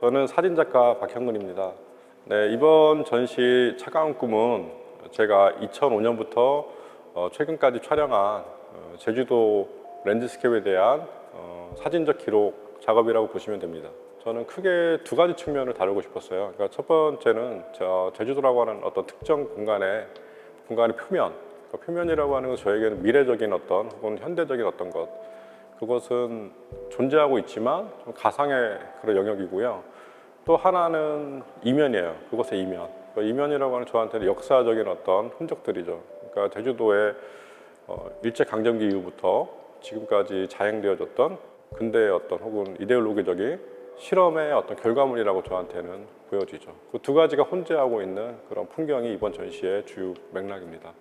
저는 사진작가 박형근입니다. 네, 이번 전시 차가운 꿈은 제가 2005년부터 최근까지 촬영한 어, 제주도 랜드스케이프에 대한 어, 사진적 기록 작업이라고 보시면 됩니다. 저는 크게 두 가지 측면을 다루고 싶었어요. 그러니까 첫 번째는 저 제주도라고 하는 어떤 특정 공간의 공간의 표면, 그러니까 표면이라고 하는 것은 저에게는 미래적인 어떤 혹은 현대적인 어떤 것, 그것은 존재하고 있지만 좀 가상의 그런 영역이고요. 또 하나는 이면이에요. 그것의 이면. 그 이면이라고 하는 저한테는 역사적인 어떤 흔적들이죠. 그러니까 제주도의 어, 일제 강점기 이후부터 지금까지 자행되어졌던 근대의 어떤 혹은 이데올로기적인 실험의 어떤 결과물이라고 저한테는 보여지죠. 그 두 가지가 혼재하고 있는 그런 풍경이 이번 전시의 주요 맥락입니다.